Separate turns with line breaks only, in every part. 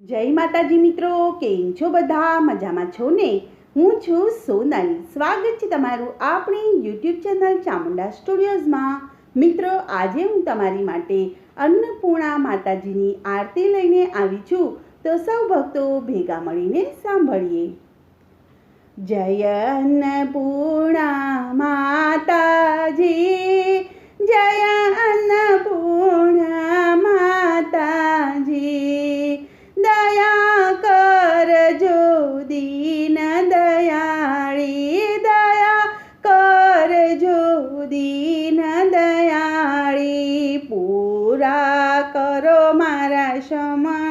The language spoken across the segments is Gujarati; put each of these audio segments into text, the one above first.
જય માતાજી મિત્રો, કેમ છો બધા? મજામાં છો ને? હું છું સોનલ. સ્વાગત છે તમારું આપણી યુટ્યુબ ચેનલ ચામુંડા સ્ટુડિયોઝમાં. મિત્રો, આજે હું તમારી માટે અન્નપૂર્ણા માતાજીની આરતી લઈને આવી છું. તો સૌ ભક્તો ભેગા મળીને સાંભળીએ. જય અન્નપૂર્ણા માતાજી. সময়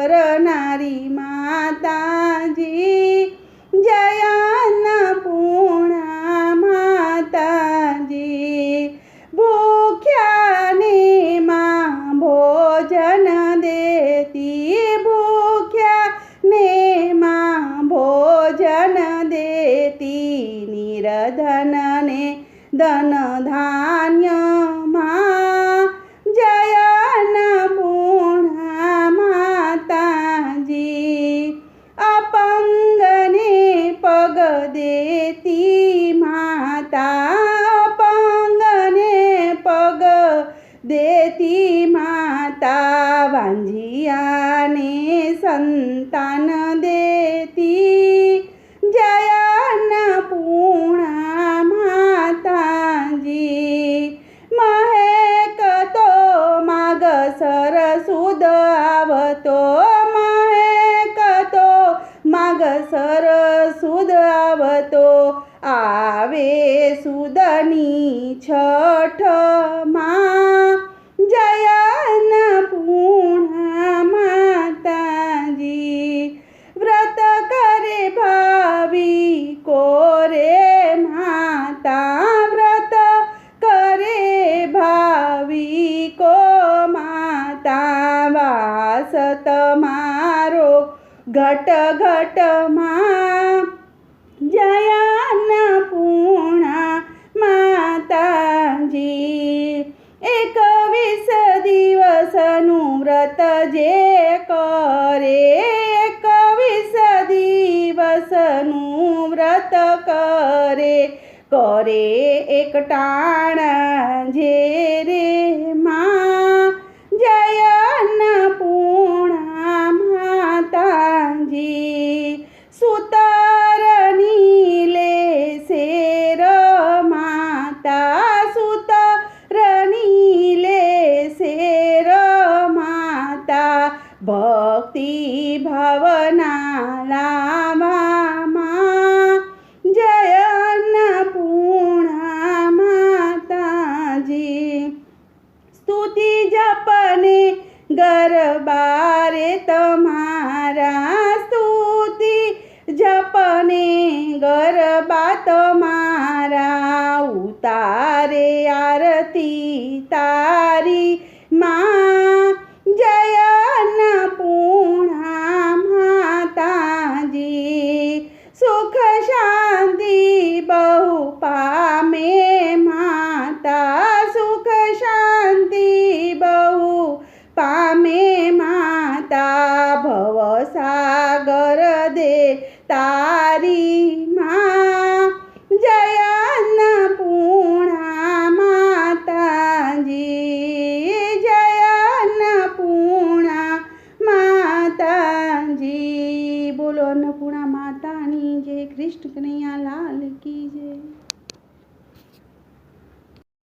કરનારી માતાજી જય અન્નપૂર્ણા માતાજી ભૂખ્યાને માં ભોજન દેતી ભૂખ્યાને માં ભોજન દેતી નિરધનને ધન ધાન્યમાં માતા અપંગને પગ દેતી માતા વાંજિયાને સંતાન દેતી આવે સુદની છઠ માં જય અન્નપૂર્ણા માતાજી વ્રત કરે ભાવી કોરે માતા વ્રત કરે ભાવી કો માતા વાસ તમારો ઘટ ઘટમાં વ્રત જે કરે કવિસ દિવસનું વ્રત કરે કરે એક ટાણા જે રે માં ગરબારે તમારા સ્તુતિ જપને ગરબા તમારા ઉતારે આરતી તા હનુમાનજી બોલો અન્નપૂર્ણા માતાની જય. કૃષ્ણ કનૈયા લાલ કી જય.